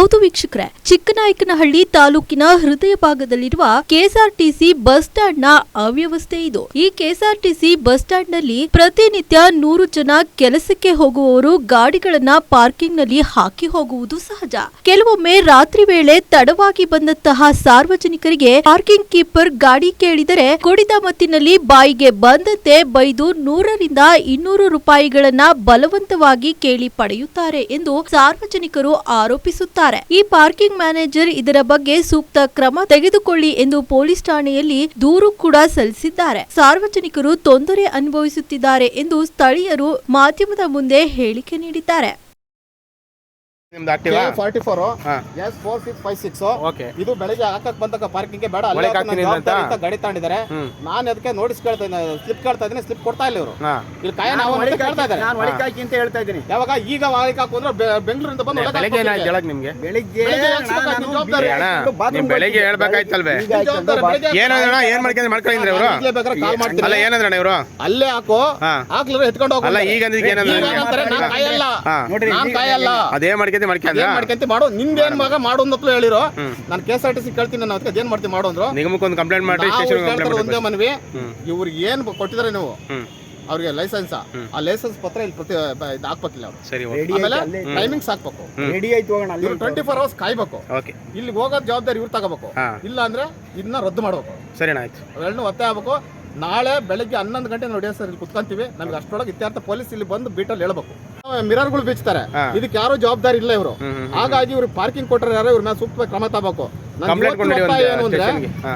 ಹೌದು ವೀಕ್ಷಕರೇ, ಚಿಕ್ಕನಾಯಕನಹಳ್ಳಿ ತಾಲೂಕಿನ ಹೃದಯ ಭಾಗದಲ್ಲಿರುವ ಕೆಎಸ್ಆರ್ಟಿಸಿ ಬಸ್ ಸ್ಟ್ಯಾಂಡ್ನ ಅವ್ಯವಸ್ಥೆ ಇದು. ಈ ಕೆಎಸ್ಆರ್ಟಿಸಿ ಬಸ್ ಸ್ಟ್ಯಾಂಡ್ನಲ್ಲಿ ಪ್ರತಿನಿತ್ಯ ನೂರು ಜನ ಕೆಲಸಕ್ಕೆ ಹೋಗುವವರು ಗಾಡಿಗಳನ್ನ ಪಾರ್ಕಿಂಗ್ನಲ್ಲಿ ಹಾಕಿ ಹೋಗುವುದು ಸಹಜ. ಕೆಲವೊಮ್ಮೆ ರಾತ್ರಿ ವೇಳೆ ತಡವಾಗಿ ಬಂದಂತಹ ಸಾರ್ವಜನಿಕರಿಗೆ ಪಾರ್ಕಿಂಗ್ ಕೀಪರ್ ಗಾಡಿ ಕೇಳಿದರೆ ಕುಡಿದ ಮತ್ತಿನಲ್ಲಿ ಬಾಯಿಗೆ ಬಂದಂತೆ ಬೈದು ನೂರರಿಂದ ಇನ್ನೂರು ರೂಪಾಯಿಗಳನ್ನ ಬಲವಂತವಾಗಿ ಕೇಳಿ ಪಡೆಯುತ್ತಾರೆ ಎಂದು ಸಾರ್ವಜನಿಕರು ಆರೋಪಿಸುತ್ತಾರೆ ಈ ಪಾರ್ಕಿಂಗ್ ಮ್ಯಾನೇಜರ್ ಇದರ ಬಗ್ಗೆ ಸೂಕ್ತ ಕ್ರಮ ತೆಗೆದುಕೊಳ್ಳಿ ಎಂದು ಪೊಲೀಸ್ ಠಾಣೆಯಲ್ಲಿ ದೂರು ಕೂಡ ಸಲ್ಲಿಸಿದ್ದಾರೆ. ಸಾರ್ವಜನಿಕರು ತೊಂದರೆ ಅನುಭವಿಸುತ್ತಿದ್ದಾರೆ ಎಂದು ಸ್ಥಳೀಯರು ಮಾಧ್ಯಮದ ಮುಂದೆ ಹೇಳಿಕೆ ನೀಡಿದ್ದಾರೆ. ನಿಮ್ದು Activa forty four. S four six five six okay ಇದು ಬೆಳಿಗ್ಗೆ ಹಾಕಕ್ ಬಂದಾಗ ಪಾರ್ಕಿಂಗ್ ಬೇಡ. ಅಲ್ಲೇ ಒಳಗೆ ಹಾಕ್ತೀನಿ ಅಂತ? ಗಾಡಿ ತಗೊಂಡಿದ್ದಾರೆ. ಹ್ಮ್. ನಾನು ಅದಕ್ಕೆ ನೋಟಿಸ್ ಕೇಳ್ತಾ ಇದ್ದೀನಿ ಸ್ಲಿಪ್ ಕೇಳ್ತಾ ಇದ್ದೀನಿ ಸ್ಲಿಪ್ ಕೊಡ್ತಾ ಇಲ್ಲ ಇವರು. ಇಲ್ಲಿ ಕಾಯ ನಾವು ಅಂತ ಕೇಳ್ತಾ ಇದ್ದಾರೆ. ನಾನು ಒಳಗೆ ಹಾಕಿ ಅಂತ ಹೇಳ್ತಾ ಇದ್ದೀನಿ. ಯಾವಾಗ ಈಗ ಒಳಗೆ ಹಾಕು ಅಂದ್ರೆ ಬೆಂಗಳೂರಿಂದ ಬಂದು ಒಳಗೆ ಬೆಳಗ್ಗೆ ಏನಾಯ್ತು. ಹೇಳಕ್ ನಿಮ್ಗೆ? ಬೆಳಿಗ್ಗೆ ನಿಮ್ ಬೆಳಗ್ಗೆ ಹೇಳ್ಬೇಕಾಯ್ತಲ್ವೇ? ಏನಂದ್ರಣ ಏನ್ ಮಾಡ್ಕೊಂಡ್ರೆ ಮಾಡ್ಕೊಂಡಿದ್ರೆ ಇವರು? ಅಲ್ಲ ಏನಂದ್ರಣ ಇವರು? ಅಲ್ಲೇ ಹಾಕು. ಹಾ. ಹಾಕ್ಲಿದ್ರೆ ಎತ್ಕೊಂಡು ಹೋಗಲ್ಲ. ಈಗ ಏನಂದ್ರೆ ನಾನ್ ಕಾಯಲ್ಲ. ಹಾ. ನೋಡ್ರಿ ಮಾಡ್ಕೊಂತ ಮಾಡ್ಕೊಂಡ್ರ ಏನ್ ಮಾಡ್ಕೊಂತಿ ಮಾಡು. ನಿಂದೇನ್ ಮಗ ಮಾಡು ಅಂತ ಹೇಳಿರೋ. ನಾನು K S R T C ಕೇಳ್ತೀನಿ ನಾನು ಅದಕ್ಕೆ ಏನ್ ಮಾಡ್ತೀನಿ ಮಾಡು ಅಂದ್ರು. ನಿಗಮಕ್ಕೊಂದು ಕಂಪ್ಲೇಂಟ್ ಮಾಡಿ ಸ್ಟೇಷನ್ ಕೇಳ್ತಿರೋದು ಕಂಪ್ಲೇಂಟ್ ಒಂದೇ ಮಾಡ್ರಿ. ಮನವಿ. ಇವ್ರಿಗೆ ಏನ್ ಕೊಟ್ಟಿದ್ರೆ ನೀವು? ಅವ್ರಿಗೆ ಲೈಸೆನ್ಸ್ ಆ? ಲೈಸೆನ್ಸ್ ಪತ್ರ ಇಲ್ಲಿ ಪ್ರತಿ ಇದು ಹಾಕ್ಬೇಕಿಲ್ಲ ಅವ್ರು. ಸರಿ ರೆಡಿ ಆಮೇಲೆ ಟೈಮಿಂಗ್ಸ್ ಹಾಕ್ಬೇಕು. ರೆಡಿ ಆಯ್ತು ಹೋಗೋಣ ಅಲ್ಲಿ ಇವ್ರು ಟ್ವೆಂಟಿ ಫೋರ್ ಅವರ್ಸ್ ಕಾಯ್ಬೇಕು. ಓಕೆ. ಇಲ್ಲಿ ಹೋಗೋದ್ ಜವಾಬ್ದಾರಿ ಇವ್ರು ತಗೋಬೇಕು. ಇಲ್ಲ ಅಂದ್ರೆ ಇದನ್ನ ರದ್ದು ಮಾಡ್ಬೇಕು. ಸರಿ ಆಯ್ತು. ಅವೆರಡನ್ನೂ ಒತ್ತೆ ಆಗ್ಬೇಕು. ನಾಳೆ ಬೆಳಗ್ಗೆ ಹನ್ನೊಂದು ಗಂಟೆ ನೋಡಿ ಸರ್ ಇಲ್ಲಿ ಕುತ್ಕೊಂತೀವಿ. ನಮ್ಗೆ ಅಷ್ಟೊಳಗೆ ಇತ್ಯರ್ಥ ಪೊಲೀಸ್ ಇಲ್ಲಿ ಬಂದು ಬೀಟಲ್ಲಿ ಹೇಳ್ಬೇಕು. ಮಿರರ್ಗಳು ಬೀಚ್ತಾರೆ. ಇದಕ್ಕೆ ಯಾರು ಜವಾಬ್ದಾರಿ ಇಲ್ಲ ಇವರು. ಹಾಗಾಗಿ ಇವ್ರು ಪಾರ್ಕಿಂಗ್ ಕೊಟ್ಟರೆ ಯಾರೋ ಇವ್ರ ಮೇಲೆ ಸೂಕ್ತ ಕ್ರಮ ತಗೋಬೇಕು. ಏನು ಅಂದ್ರೆ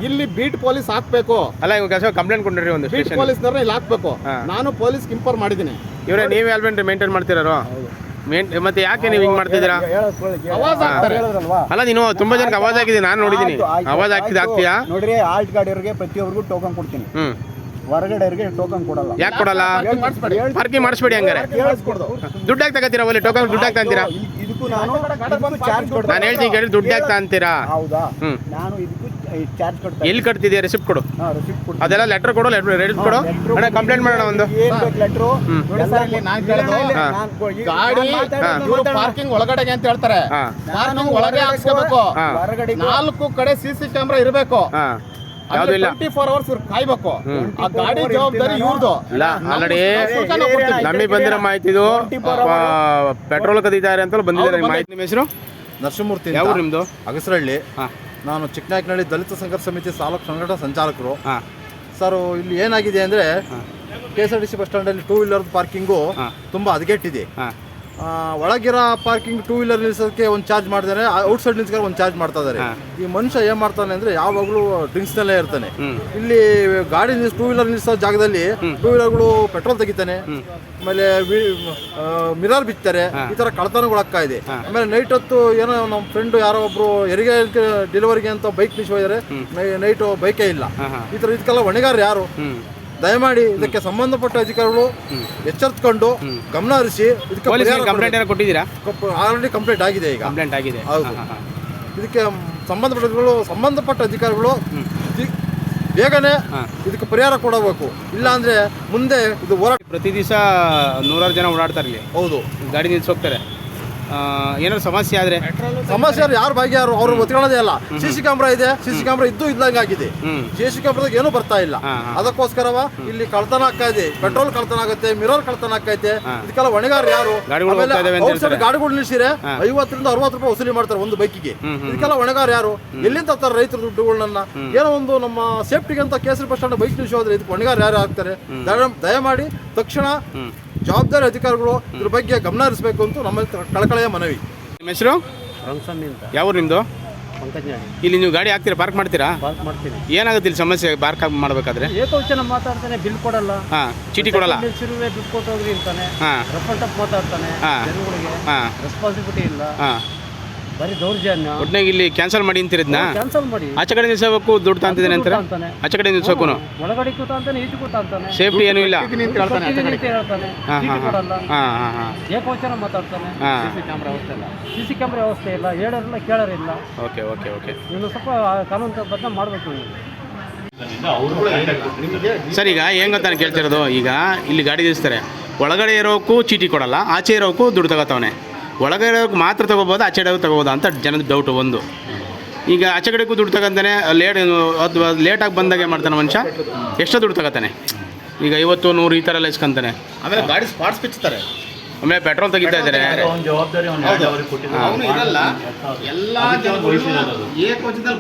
ಇಲ್ಲಿ ಬೀಟ್ ಪೊಲೀಸ್ ಹಾಕ್ಬೇಕು. ಅಲ್ಲ ಇವಾಗ ಕಂಪ್ಲೇಂಟ್ ಕೊಡ್ರಿ ಒಂದು ಬೀಟ್ ಪೊಲೀಸ್ ಪೊಲೀಸ್ನವ್ರನ್ನ ಇಲ್ಲಿ ಹಾಕ್ಬೇಕು. ನಾನು ಪೊಲೀಸ್ ಇಂಪೋರ್ ಮಾಡಿದ್ದೀನಿ. ಇವರೇ ನೀವೇ ಅಲ್ವೇನ್ರಿ ಮೇಂಟೈನ್ ಮಾಡ್ತಿರೋ ಮತ್ತೆ ಯಾಕೆ ನೀವು ಹಿಂಗ್ ಮಾಡ್ತಿದ್ದೀರಾ? ಅಲ್ಲ ನೀನು ತುಂಬಾ ಜನಕ್ಕೆ ಅವಾಜ್ ಆಗಿದೆ ನಾನು ನೋಡಿದೀನಿ ಅವಾಜ್ ಆಗ್ತಿದೆ. ಆಗ್ತೀಯಾ ನೋಡ್ರಿ ಆಲ್ಟ್ ಗಾಡಿಯವ್ರಿಗೆ ಪ್ರತಿಯೊಬ್ಬರಿಗೂ ಟೋಕನ್ ಕೊಡ್ತೀನಿ. ಹ್ಮ್. ಹೊರಗಡೆಯವ್ರಿಗೆ ಟೋಕನ್ ಕೊಡಲ್ಲ. ಯಾಕೆ ಕೊಡಲ್ಲ? Parking ಮಾಡಿಸ್ಬೇಡಿ. ಪಾರ್ಕಿಂಗ್ ಮಾಡಿಸ್ಬೇಡಿ ಹಂಗಾರೆ. ಕೇಳಿಸ್ಕೊಡ್ದು. ದುಡ್ಡು ಯಾಕೆ ತಗೋತೀರಾ ಒಳ್ಳೆ ಟೋಕನ್ ದುಡ್ಡು ಯಾಕೆ ಅಂತೀರಾ ಇದಕ್ಕೂ ನಾನು ಚಾರ್ಜ್ parking ನಾನು ಹೇಳ್ತೀನಿ ಕೇಳಿ ದುಡ್ಡು ಹಾಕ್ತಾ ಅಂತೀರಾ ಹೌದಾ? ನಾನು ಇದಕ್ಕೂ ಚಾರ್ಜ್ ಕೊಡ್ತೀನಿ. ಎಲ್ಲಿ ಕಟ್ತಿದ್ಯಾ? ರಿಸಿಪ್ಟ್ ಕೊಡು. ರಿಸಿಪ್ಟ್ ಕೊಡ್ತೀನಿ. ಅದೆಲ್ಲ ಲೆಟರ್ ಕೊಡು ರೆಡಿ ಕೊಡು. ಅಣ್ಣ ಕಂಪ್ಲೇಂಟ್ ಮಾಡೋಣ ಒಂದು. Letter letter. ಗಾಡಿ ಇವರು ಪಾರ್ಕಿಂಗ್ ಒಳಗಡೆಗೆ ಅಂತ ಹೇಳ್ತಾರೆ. ಪಾರ್ಕಿಂಗ್ ಒಳಗೆ ಹಾಕ್ಸ್ಕೋಬೇಕು. ಹೊರಗಡೆ ನಾಲ್ಕು ಕಡೆ ಸಿಸಿ ಸಿ ಕ್ಯಾಮ್ರಾ ಇರಬೇಕು. ಯಾವ್ದು ಇಲ್ಲ. ಟ್ವೆಂಟಿ ಫೋರ್ ಅವರ್ಸ್ ಇವ್ರು ಕಾಯ್ಬೇಕು. ಆ ಗಾಡಿ ಜವಾಬ್ದಾರಿ ಇವ್ರದ್ದು ಇಲ್ಲ ಆಲ್ರೆಡಿ ನಮಗೆ ಬಂದಿರೋ ಮಾಹಿತಿ ಇದು ಪೆಟ್ರೋಲ್ ಕದೀತಾರೆ ಅಂತ ಬಂದಿದ್ದಾರೆ ಮಾಹಿತಿ. ನಿಮ್ಮ ಹೆಸರು? ನರಸಿಂಹಮೂರ್ತಿ ಯಾವ ನಿಮ್ದು? ಅಗಸರಹಳ್ಳಿ ನಾನು ಚಿಕ್ಕನಾಯಕನಹಳ್ಳಿ ದಲಿತ ಸಂಘರ್ಷ ಸಮಿತಿ ತಾಲೂಕು ಸಂಘಟನಾ ಸಂಚಾಲಕರು. ಸರ್ ಇಲ್ಲಿ ಏನಾಗಿದೆ ಅಂದ್ರೆ. K S R T C bus ಸ್ಟ್ಯಾಂಡಲ್ಲಿ two wheeler parking ತುಂಬಾ ಹದಗೆಟ್ಟಿದೆ. ಒಳಗಿರೋ ಪಾರ್ಕಿಂಗ್ ಟೂ ವೀಲರ್ ನಿಲ್ಸೋದಕ್ಕೆ ಒಂದು ಚಾರ್ಜ್ ಮಾಡ್ತಾರೆ ಔಟ್ಸೈಡ್ ನಿಲ್ಸ್ಕೊಂಡು ಒಂದು ಚಾರ್ಜ್ ಮಾಡ್ತಾ ಇದ್ದಾರೆ ಈ ಮನುಷ್ಯ ಏನ್ ಮಾಡ್ತಾನೆ ಅಂದ್ರೆ ಯಾವಾಗಲೂ ಡ್ರಿಂಕ್ಸ್ನಲ್ಲೇ ಇರ್ತಾನೆ. ಇಲ್ಲಿ ಗಾಡಿ ನಿಲ್ಸ್ ಟೂ ವೀಲರ್ ನಿಲ್ಸೋ ಜಾಗದಲ್ಲಿ ಟೂ ವೀಲರ್ಗಳು ಪೆಟ್ರೋಲ್ ತೆಗಿತಾನೆ. ಆಮೇಲೆ ಮಿರರ್ ಬಿತ್ತಾರೆ ಈ ತರ ಕಳ್ತನಗಳಾಗ್ತಾ ಇದೆ. ಆಮೇಲೆ ನೈಟ್ ಹೊತ್ತು ಏನೋ ನಮ್ಮ ಫ್ರೆಂಡ್ ಯಾರೋ ಒಬ್ರು ಹೆರಿಗೆ ಡೆಲಿವರಿಗೆ ಅಂತ ಬೈಕ್ ನಿಲ್ಸಿದ್ದಾರೆ ನೈಟ್ ಬೈಕೇ ಇಲ್ಲ. ಈ ತರ ಇದಕ್ಕೆಲ್ಲ ಹೊಣೆಗಾರ ಯಾರು? ದಯಮಾಡಿ ಇದಕ್ಕೆ ಸಂಬಂಧಪಟ್ಟ ಅಧಿಕಾರಿಗಳು ಎಚ್ಚೆತ್ಕೊಂಡು ಗಮನ ಹರಿಸಿ ಇದಕ್ಕೆ ಕಂಪ್ಲೇಂಟ್ ಏನೋ ಕೊಟ್ಟಿದ್ದೀರಾ? ಆಲ್ರೆಡಿ ಕಂಪ್ಲೇಂಟ್ ಆಗಿದೆ ಈಗ. ಕಂಪ್ಲೇಂಟ್ ಆಗಿದೆ. ಹೌದು. ಇದಕ್ಕೆ ಸಂಬಂಧಪಟ್ಟ ಸಂಬಂಧಪಟ್ಟ ಅಧಿಕಾರಿಗಳು ಬೇಗನೆ ಇದಕ್ಕೆ ಪರಿಹಾರ ಕೊಡಬೇಕು. ಇಲ್ಲ ಅಂದ್ರೆ ಮುಂದೆ ಇದು ಹೋರಾಟ ಪ್ರತಿ ದಿವಸ ನೂರಾರು ಜನ ಓಡಾಡ್ತಾರೆ ಇಲ್ಲಿ. ಹೌದು. ಗಾಡಿ ನಿಲ್ಸಿ ಹೋಗ್ತಾರೆ. ಆ, ಏನಾದ್ರು ಸಮಸ್ಯೆ ಆದ್ರೆ? ಸಮಸ್ಯೆ ಯಾರು ಭಾಗಿಯಾರು? ಅವ್ರು ಒತ್ಕೊಳ್ಳೋದೇ ಅಲ್ಲ. ಸಿ ಸಿ ಕ್ಯಾಮ್ರಾ ಇದೆ. ಸಿ ಸಿ ಕ್ಯಾಮ್ರಾ ಇದ್ದು ಇದ್ದಂಗೆ ಆಗಿದೆ. ಸಿ ಸಿ ಕ್ಯಾಮ್ರಾದಾಗ ಏನೂ ಬರ್ತಾ ಇಲ್ಲ. ಅದಕ್ಕೋಸ್ಕರವ ಇಲ್ಲಿ ಕಳ್ತನ ಆಗ್ತಾ ಇದೆ. ಪೆಟ್ರೋಲ್ ಕಳ್ತನ ಆಗುತ್ತೆ ಮಿರರ್ ಕಳ್ತನ ಆಗ್ತೈತೆ. ಇದಕ್ಕೆಲ್ಲ ಹೊಣೆಗಾರ ಯಾರು? ಔಟ್ಸೈಡ್. ಗಾಡಿಗಳು ನಿಲ್ಸಿರೆ. ಐವತ್ತರಿಂದ ಅರವತ್ತು ರೂಪಾಯಿ ವಸೂಲಿ ಮಾಡ್ತಾರೆ ಒಂದು ಬೈಕಿಗೆ. ಇದಕ್ಕೆಲ್ಲ ಹೊಣೆಗಾರ ಯಾರು? ಎಲ್ಲಿಂದ ತರ್ತಾರೆ ರೈತರ ದುಡ್ಡುಗಳನ್ನ? ಏನೋ ಒಂದು ನಮ್ಮ ಸೇಫ್ಟಿಗೆ ಅಂತ ಕೇಸರಿ ಬಸ್ ಸ್ಟ್ಯಾಂಡ್ ಬೈಕ್ ನಿಲ್ಸೋದ್ರೆ ಇದಕ್ಕೆ ಹೊಣೆಗಾರ ಯಾರು ಆಗ್ತಾರೆ? ದಯ- ದಯಮಾಡಿ ತಕ್ಷಣ ಜವಾಬ್ದಾರಿ ಅಧಿಕಾರಿಗಳು ಇದ್ರ ಬಗ್ಗೆ ಗಮನ ಹರಿಸಬೇಕು ಅಂತ ನಮ್ಮ ಕಳಕಳೆಯ ಮನವಿ. ನಿಮ್ಮ ಹೆಸರು? ರಂಗಸ್ವಾಮಿ ಅಂತ. ಯಾವ ನಿಮ್ಮದು ಪಂಕಜ್ನಾಡಿ ಇಲ್ಲಿ ನೀವು ಗಾಡಿ ಹಾಕ್ತೀರಾ ಪಾರ್ಕ್ ಮಾಡ್ತೀರಾ? ಪಾರ್ಕ್ ಮಾಡ್ತೀನಿ. ಏನಾಗುತ್ತೆ ಇಲ್ಲಿ ಸಮಸ್ಯೆ ಪಾರ್ಕ್ ಮಾಡಬೇಕಾದ್ರೆ? ಏಕವಚನ ಮಾತಾಡ್ತಾನೆ ಬಿಲ್ ಕೊಡಲ್ಲ. ಹಾಂ ಚೀಟಿ ಕೊಡಲ್ಲ. ನಿಲ್ಸಿರುವೆ ದುಡ್ಡು ಕೊಟ್ಟೋಗ್ರಿ ಅಂತಾನೆ. ಹಾಂ. ರಫ್ ಮಾತಾಡ್ತಾನೆ ಹಾ. ಜನಗಳಿಗೆ. ಹಾಂ. ರೆಸ್ಪಾನ್ಸಿಬಿಲಿಟಿ ಇಲ್ಲ. ಹಾಂ. ಬರೀ ದೌರ್ಜನ್ಯ. ಒಟ್ನಾಗ ಇಲ್ಲಿ ಕ್ಯಾನ್ಸಲ್ ಮಾಡಿ ಅಂತಿರಿದ್ನ ಕ್ಯಾನ್ಸಲ್ ಮಾಡಿ. ಆಚೆ ಕಡೆ ನಿಲ್ಸಬೇಕು ದುಡ್ಡು ತಾಂತಿದ್ದೇನೆ ಅಂತಾರೆ ಅಂತಾನೆ ಆಚೆ ಕಡೆ ನಿಲ್ಸೋಕು ಒಳಗಡೆ ಕೂತ ಅಂತಾನೆ ಈಚೆ ಕೂತ ಅಂತಾನೆ ಸೇಫ್ಟಿ ಏನೂ ಇಲ್ಲ? ಹೇಳ್ತಾನೆ ಆಚೆ ಕಡೆ. ಹೇಳ್ತಾನೆ. ಹಾಂ ಚೀಟಿ ಹಾಂ. ಹಾಂ ಹಾಂ ಹಾಂ ಹಾಂ. ಏಕವಚನ ಮಾತಾಡ್ತಾನೆ. ಹಾಂ. ಸಿ ಸಿ ಕ್ಯಾಮ್ರಾ ವ್ಯವಸ್ಥೆ ಇಲ್ಲ. ಸಿ ಸಿ ಕ್ಯಾಮ್ರಾ ವ್ಯವಸ್ಥೆ ಇಲ್ಲ. ಹೇಳೋರಿಲ್ಲ ಕೇಳೋರಿಲ್ಲ. Okay okay okay. ಇನ್ನು ಸ್ವಲ್ಪ ಕಾನೂನು ಬದ್ಧ ಮಾಡಬೇಕು ನೀವು. ಸರ್ ಈಗ ಹೆಂಗ ಅಂತ ಕೇಳ್ತಿರೋದು? ಈಗ ಇಲ್ಲಿ ಗಾಡಿ ನಿಲ್ಲಿಸ್ತಾರೆ ಒಳಗಡೆ ಇರೋಕ್ಕೂ ಚೀಟಿ ಕೊಡಲ್ಲ ಆಚೆ ಇರೋಕ್ಕೂ ದುಡ್ಡು ತಗೋತಾವನೆ. ಒಳಗಡೆ ಮಾತ್ರ ತಗೋಬೋದು ಆಚೆ ಕಡೆ ತಗೋಬೋದು ಅಂತ ಜನದ ಡೌಟ್ ಒಂದು. ಈಗ ಆಚೆ ಕಡೆಗೂ ದುಡ್ಡು ತಗೊಂತಾನೆ ಲೇಟ್ ಅದು ಲೇಟಾಗಿ ಬಂದಾಗ ಏನು ಮಾಡ್ತಾನೆ ಮನುಷ್ಯ. ಎಷ್ಟೋ ದುಡ್ಡು ತಗೋತಾನೆ? ಈಗ ಐವತ್ತು ನೂರು ಈ ಥರ ಎಲ್ಲ ಇಸ್ಕೊಂತಾನೆ. ಆಮೇಲೆ ಗಾಡಿ ಸ್ಪಾಟ್ಸ್ ಬಿಚ್ತಾರೆ ಆಮೇಲೆ ಪೆಟ್ರೋಲ್ ತೆಗಿತಾ ಇದ್ದಾರೆ. ಎಲ್ಲ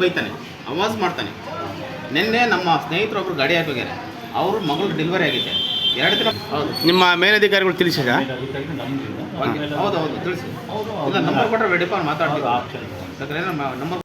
ಬೈತಾನೆ. ಅವಾಜ್ ಮಾಡ್ತಾನೆ. ನಿನ್ನೆ ನಮ್ಮ ಸ್ನೇಹಿತರೊಬ್ಬರು ಗಾಡಿ ಹಾಕೋಗ್ಯಾರೆ ಅವರು ಮಗಳು ಡೆಲಿವರಿ ಆಗಿದೆ ಎರಡು ದಿನ ಹೌದು. ನಿಮ್ಮ ಮೇಲಧಿಕಾರಿಗಳು ತಿಳಿಸಿದ? ಹೌದು ಹೌದು ತಿಳಿಸಿ ಇಲ್ಲ ನಂಬರ್ ಕೊಟ್ಟರೆ ವೆಡಿಫಾನ್ ಮಾತಾಡ್ತೀವಿ. ಯಾಕಂದ್ರೆ ನಮ್ಮ ನಂಬರ್